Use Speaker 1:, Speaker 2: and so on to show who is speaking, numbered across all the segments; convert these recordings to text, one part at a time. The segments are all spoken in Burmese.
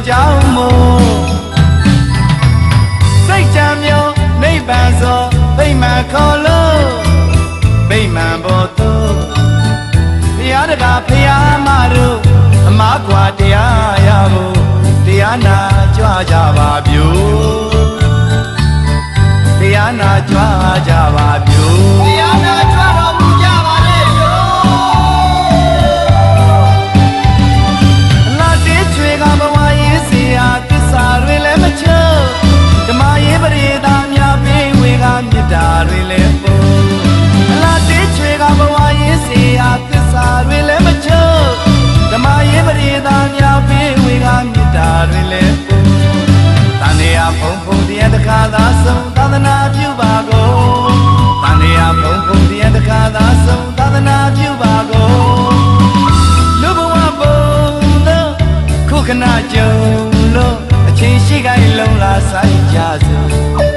Speaker 1: တော်ကြောင့်မို့စိတ်ချမ်းမြောနိဗ္ဗာန်သောဗိမာန်ခေါ်လို့ဗိမာန်ဘောတို့ဘုရားတကာဘုရားမတို့အမားကွာတရားရဖို့တရားနာကြွကြပါဗျို့တရားနာကြွကြပါဗျို့ ခဏကြုံလို့အချိန်ရှိခိုင်းလုံလာဆိုင်ကြစို့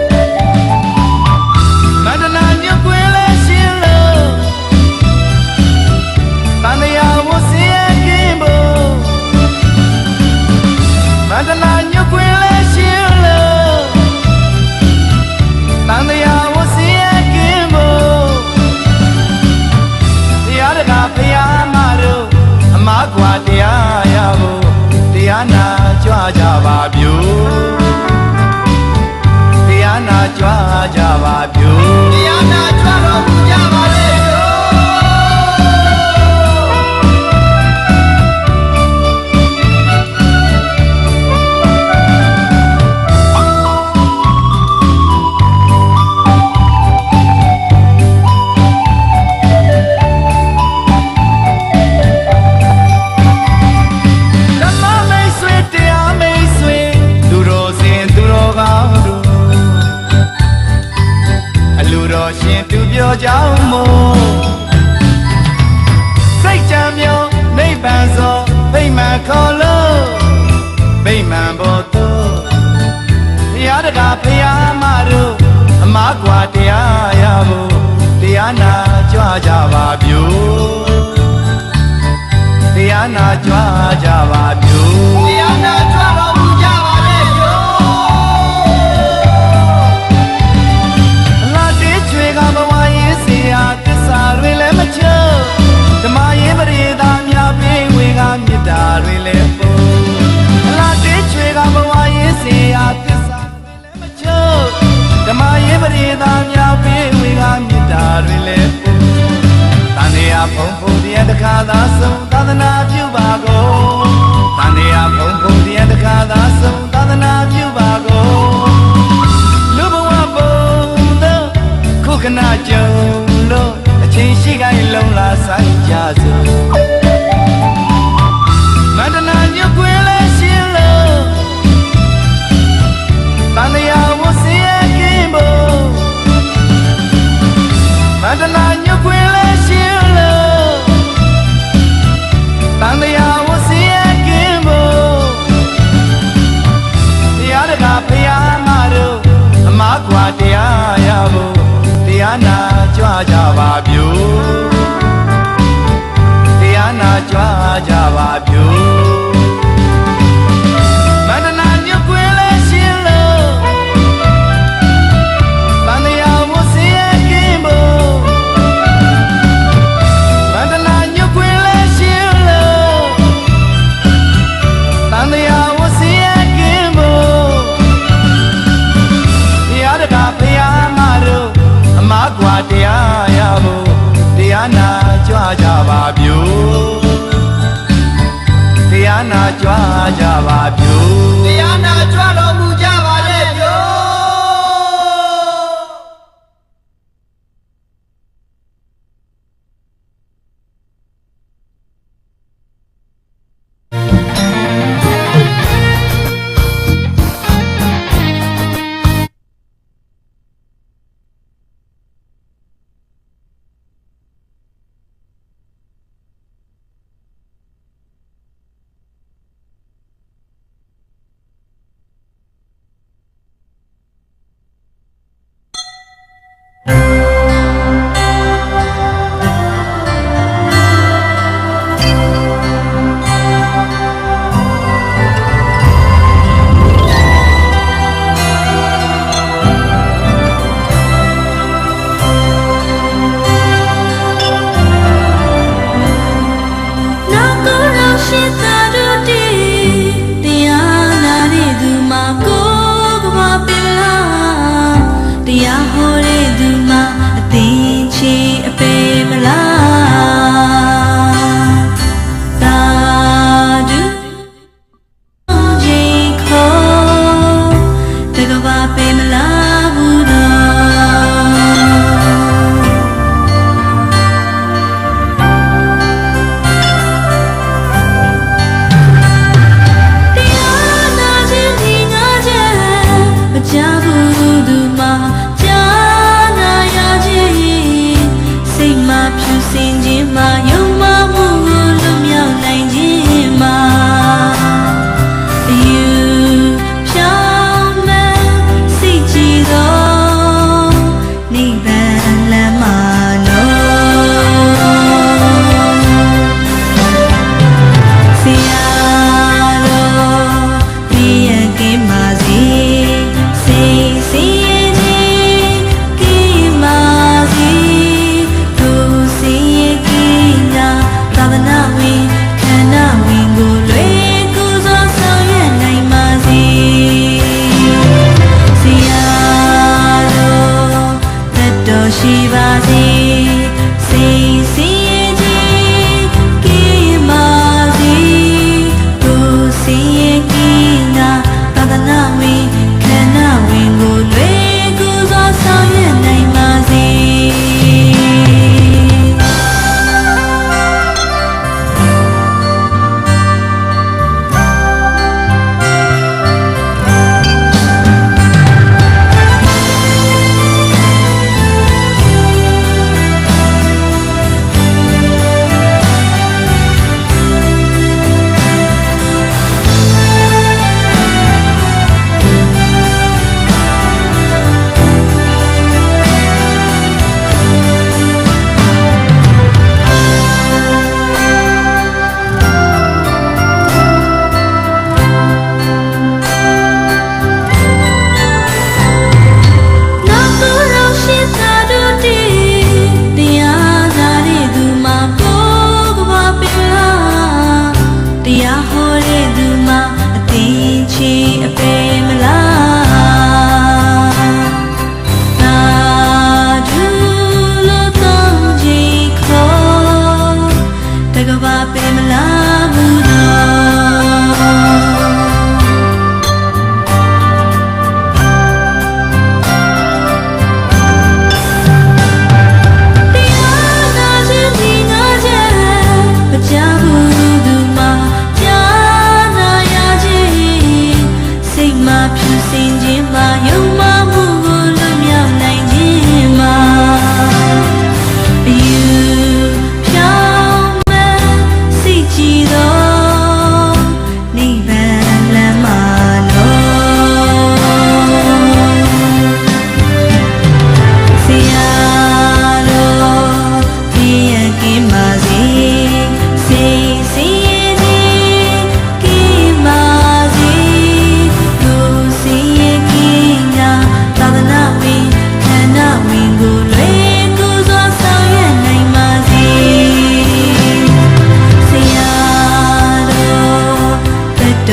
Speaker 1: ကဖယားမတို့အမားကွာတရားရဖို့တရားနာကြွကြပါ ဘုံဖို့တရားတစ်ခါသာဆုံးသာသနာပြုပါကုန်တန်တရားဘုံဖို့တရားတစ်ခါသာဆုံးသာသနာပြုပါကုန်လူဘဝဘုံသောခုခဏကြုံလို့အချင်းရှိခိုင်းလုံလာဆိုင်ကြစ ဖယားမတို့အမကွာတရားရဖို့တရားနာကြွကြပါဗျို့တရားနာကြွကြပါဗျို့ ကြွားကြပါ
Speaker 2: the night we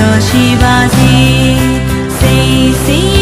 Speaker 2: တော်ရှိပါစေစိတ်စီ